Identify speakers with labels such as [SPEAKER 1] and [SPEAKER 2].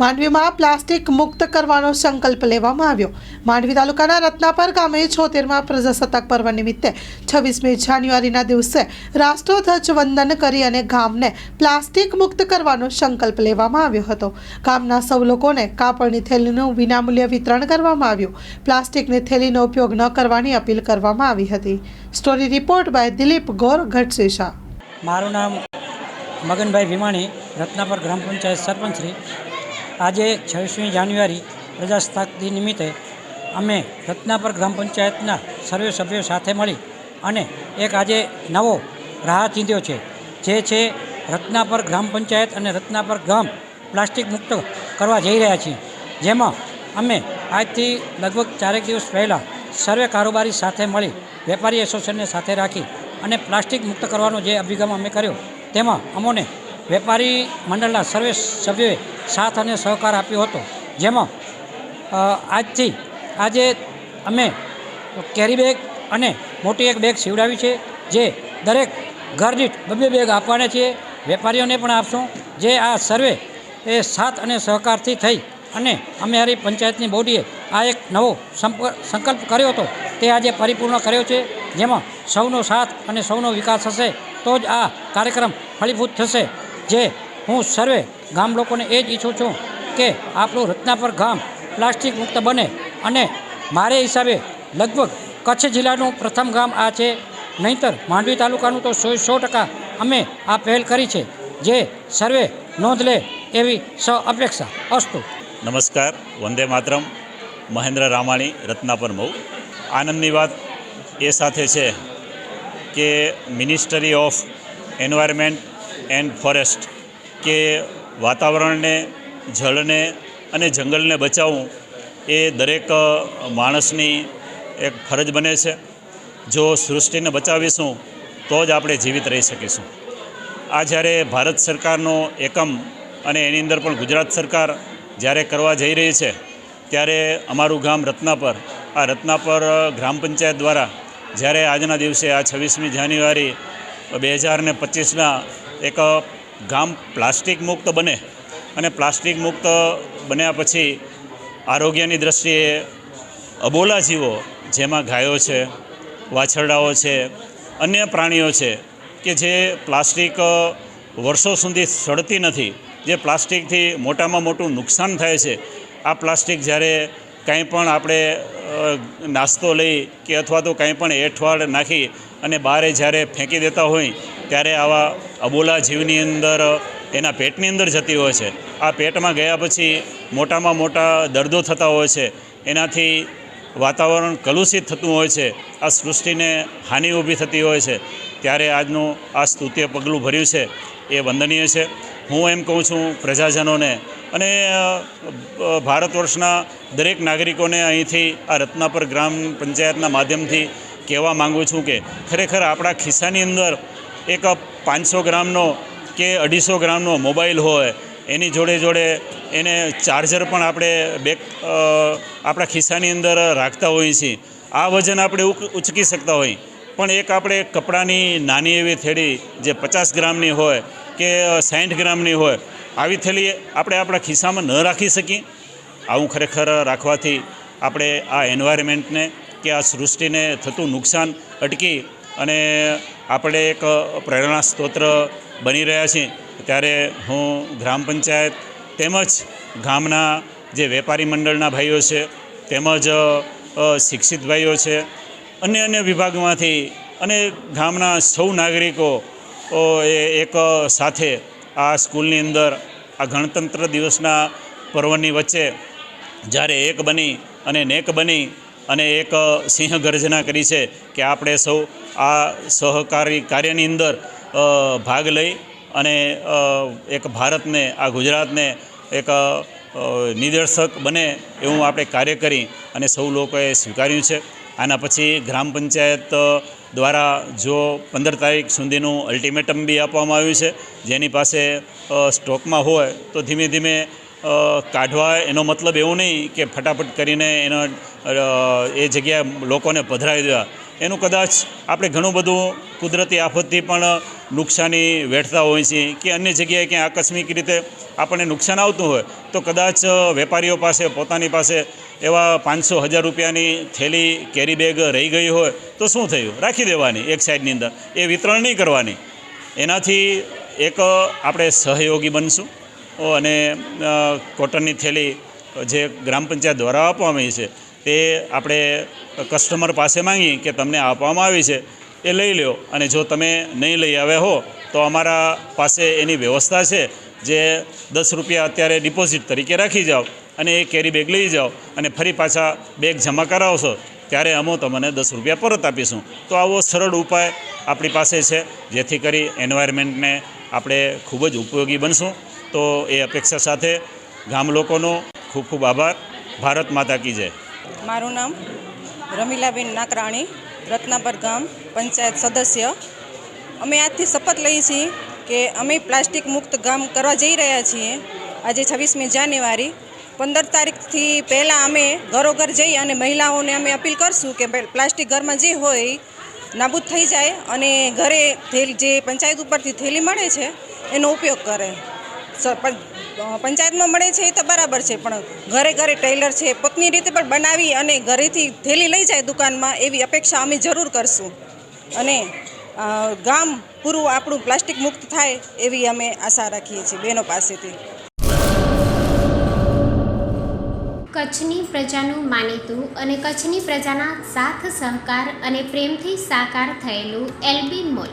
[SPEAKER 1] માંડવીમાં પ્લાસ્ટિક મુક્ત કરવાનો સંકલ્પ લેવામાં આવ્યો. માંડવી તાલુકાના રત્નાપર ગામે છોતેરમાં પ્રજાસત્તાક પર્વ નિમિત્તે છવ્વીસમી જાન્યુઆરીના દિવસે રાષ્ટ્રધ્વજ વંદન કરી અને ગામને પ્લાસ્ટિક મુક્ત કરવાનો સંકલ્પ લેવામાં આવ્યો હતો. ગામના સૌ લોકોને કાપડની થેલીનું વિનામૂલ્ય વિતરણ કરવામાં આવ્યું. પ્લાસ્ટિકની થેલીનો ઉપયોગ ન કરવાની અપીલ કરવામાં આવી હતી. Story report by Dilip Gor Gadhsisa
[SPEAKER 2] મારું નામ મગનભાઈ ભીમાણી, રત્નાપર ગ્રામ પંચાયત સરપંચશ્રી આજે છવ્વીસમી જાન્યુઆરી પ્રજાસત્તાક દિન નિમિત્તે અમે રત્નાપર ગ્રામ પંચાયતના સર્વે સભ્યો સાથે મળી અને એક આજે નવો રાહ ચીંધ્યો છે, જે છે રત્નાપર ગ્રામ પંચાયત અને રત્નાપર ગામ પ્લાસ્ટિક મુક્ત કરવા જઈ રહ્યા છીએ. જેમાં અમે આજથી લગભગ ચારેક દિવસ પહેલાં સર્વે કારોબારી સાથે મળી વેપારી એસોસિએશનને સાથે રાખી અને પ્લાસ્ટિક મુક્ત કરવાનો જે અભિગમ અમે કર્યો, તેમાં અમોને વેપારી મંડળના સર્વે સભ્યોએ સાથ અને સહકાર આપ્યો હતો. જેમાં આજથી, આજે અમે કેરી બેગ અને મોટી એક બેગ સીવડાવી છે, જે દરેક ઘર દીઠ બબ્બે બેગ આપવાના છીએ. વેપારીઓને પણ આપશું. જે આ સર્વે એ સાથ અને સહકારથી થઈ અને અમે હારી પંચાયતની બોડીએ આ એક નવો સંકલ્પ કર્યો હતો, તે આજે પરિપૂર્ણ કર્યો છે. જેમાં સૌનો સાથ અને સૌનો વિકાસ હશે, તો જ આ કાર્યક્રમ ફળીભૂત થશે. જે હું સર્વે ગામ લોકોને એ જ ઈચ્છું છું કે આપણું રત્નાપર ગામ પ્લાસ્ટિક મુક્ત બને અને મારે હિસાબે લગભગ કચ્છ જિલ્લાનું પ્રથમ ગામ આ છે. નહીંતર માંડવી તાલુકાનું તો સો સો ટકા અમે આ પહેલ કરી છે. જે સર્વે નોંધ લે એવી સ અપેક્ષા અસ્તુ.
[SPEAKER 3] નમસ્કાર, વંદે માતરમ, મહેન્દ્ર રામાણી, રત્નાપર મઉ આનંદની વાત એ સાથે છે કે ministry of environment and forest કે વાતાવરણને, જળને અને જંગલને બચાવવું એ દરેક માણસની એક ફરજ બને છે. જો સૃષ્ટિને બચાવીશું, તો જ આપણે જીવિત રહી શકીશું. આ જ્યારે ભારત સરકારનો એકમ અને એની અંદર પણ ગુજરાત સરકાર જ્યારે કરવા જઈ રહી છે, ત્યારે અમારું ગામ રત્નાપર, આ રત્નાપર ગ્રામ પંચાયત દ્વારા જ્યારે આજના દિવસે આ છવ્વીસમી જાન્યુઆરી, બે હજાર ને પચીસના એક ગામ પ્લાસ્ટિક મુક્ત બને અને પ્લાસ્ટિક મુક્ત બન્યા પછી આરોગ્યની દ્રષ્ટિએ અબોલા જીવો જેમાં ગાયો છે, વાછરડાઓ છે, અન્ય પ્રાણીઓ છે કે જે પ્લાસ્ટિક વર્ષો સુધી સડતી નથી, જે પ્લાસ્ટિકથી મોટામાં મોટું નુકસાન થાય છે, આ પ્લાસ્ટિક જ્યારે કાંઈ પણ આપણે નાસ્તો લઈ કે અથવા તો કંઈ પણ એઠવાડ નાખી અને બારે જ્યારે ફેંકી દેતા હોય ત્યારે આવા અબોલા જીવની અંદર, એના પેટની અંદર જતી હોય છે. આ પેટમાં ગયા પછી મોટામાં મોટા દર્દો થતા હોય છે. એનાથી વાતાવરણ કલુષિત થતું હોય છે. આ સૃષ્ટિને હાનિ ઊભી થતી હોય છે. ત્યારે આજનું આ સ્તુત્ય પગલું ભર્યું છે. એ વંદનીય છે. હું એમ કહું છું પ્રજાજનોને અને ભારત વર્ષના દરેક નાગરિકોને અહીંથી આ રત્નાપર ગ્રામ પંચાયતના માધ્યમથી કહેવા માગું છું કે ખરેખર આપણા ખિસ્સાની અંદર એક પાંચસો ગ્રામનો કે અઢીસો ગ્રામનો મોબાઈલ હોય, એની જોડે જોડે એને ચાર્જર પણ આપણે બેક આપણા ખિસ્સાની અંદર રાખતા હોઈએ છીએ. આ વજન આપણે ઉચકી શકતા હોઈએ. પણ એક આપણે કપડાની નાની એવી થેલી જે પચાસ ગ્રામની હોય કે સાઠ ગ્રામની હોય, આવી થેલી આપણે આપણા ખિસ્સામાં ન રાખી શકીએ. આવું ખરેખર રાખવાથી આપણે આ એન્વાયરમેન્ટને કે આ સૃષ્ટિને થતું નુકસાન અટકી અને આપણે એક પ્રેરણા સ્ત્રોત્ર બની રહ્યા છીએ. ત્યારે હું ગ્રામ પંચાયત તેમજ ગામના જે વેપારી મંડળના ભાઈઓ છે, તેમજ શિક્ષિત ભાઈઓ છે, અન્ય અન્ય વિભાગમાંથી અને ગામના સૌ નાગરિકો એ એક સાથે આ સ્કૂલની અંદર આ ગણતંત્ર દિવસના પર્વની વચ્ચે જ્યારે એક બની અને નેક બની અને એક સિંહ ગર્જના કરી છે કે આપણે સૌ આ સહકારી કાર્યની અંદર ભાગ લઈ અને એક ભારતને, આ ગુજરાતને એક નિદર્શક બને એવું આપણે કાર્ય કરી અને સૌ લોકોએ સ્વીકાર્યું છે. આના પછી ગ્રામ પંચાયત દ્વારા જો પંદર તારીખ સુધીનું અલ્ટિમેટમ બી આપવામાં આવ્યું છે, જેની પાસે સ્ટોકમાં હોય, તો ધીમે ધીમે કાઢવા એનો મતલબ એવું નહીં કે ફટાફટ કરીને એનો એ જગ્યાએ લોકોને પધરાવી દેવા. એનું કદાચ આપણે ઘણું બધું કુદરતી આફતથી પણ નુકસાની વેઠતા હોઈએ છીએ કે અન્ય જગ્યાએ ક્યાંય આકસ્મિક રીતે આપણને નુકસાન આવતું હોય, તો કદાચ વેપારીઓ પાસે, પોતાની પાસે એવા પાંચસો હજાર રૂપિયાની થેલી, કેરી બેગ રહી ગઈ હોય, તો શું થયું? રાખી દેવાની એક સાઈડની અંદર. એ વિતરણ નહીં કરવાની. એનાથી એક આપણે સહયોગી બનશું. અને કોટનની થેલી જે ગ્રામ પંચાયત દ્વારા આપવામાં આવી છે તે આપણે કસ્ટમર પાસે માંગી કે તમને આપવામાં આવી છે, એ લઈ લ્યો. અને જો તમે નહીં લઈ આવ્યા હો, તો અમારા પાસે એની વ્યવસ્થા છે જે દસ રૂપિયા અત્યારે ડિપોઝિટ તરીકે રાખી જાઓ અને એ કેરી બેગ લઈ જાઓ અને ફરી પાછા બેગ જમા કરાવશો, ત્યારે અમો તમને દસ રૂપિયા પરત આપીશું. તો આવો સરળ ઉપાય આપણી પાસે છે, જેથી કરી એન્વાયરમેન્ટને આપણે ખૂબ જ ઉપયોગી બનશું. તો એ અપેક્ષા સાથે ગામ લોકોનો ખૂબ ખૂબ આભાર. ભારત માતા કી જય.
[SPEAKER 4] મારું નામ રમીલાબેન નાકરાણી રત્નાપર ગામ, પંચાયત સદસ્ય. અમે આજથી શપથ લઈએ છીએ કે અમે પ્લાસ્ટિક મુક્ત ગામ કરવા જઈ રહ્યા છીએ. આજે છવ્વીસમી જાન્યુઆરી. પંદર તારીખથી પહેલાં અમે ઘરો ઘર જઈ અને મહિલાઓને અમે અપીલ કરશું કે પ્લાસ્ટિક ઘરમાં જે હોય નાબૂદ થઈ જાય અને ઘરે જે પંચાયત ઉપરથી થેલી મળે છે, એનો ઉપયોગ કરે. પંચાયતમાં મળે છે એ તો બરાબર છે, પણ ઘરે ઘરે ટેલર છે, પોતની રીતે પણ બનાવી અને ઘરેથી થેલી લઈ જાય દુકાનમાં એવી અપેક્ષા અમે જરૂર કરશું. અને ગામ પૂરું આપણું પ્લાસ્ટિક મુક્ત થાય એવી અમે આશા રાખીએ છીએ બહેનો પાસેથી.
[SPEAKER 5] કચ્છની પ્રજાનું માનીતું અને કચ્છની પ્રજાના સાથ સહકાર અને પ્રેમથી સાકાર થયેલું એલબી મોલ.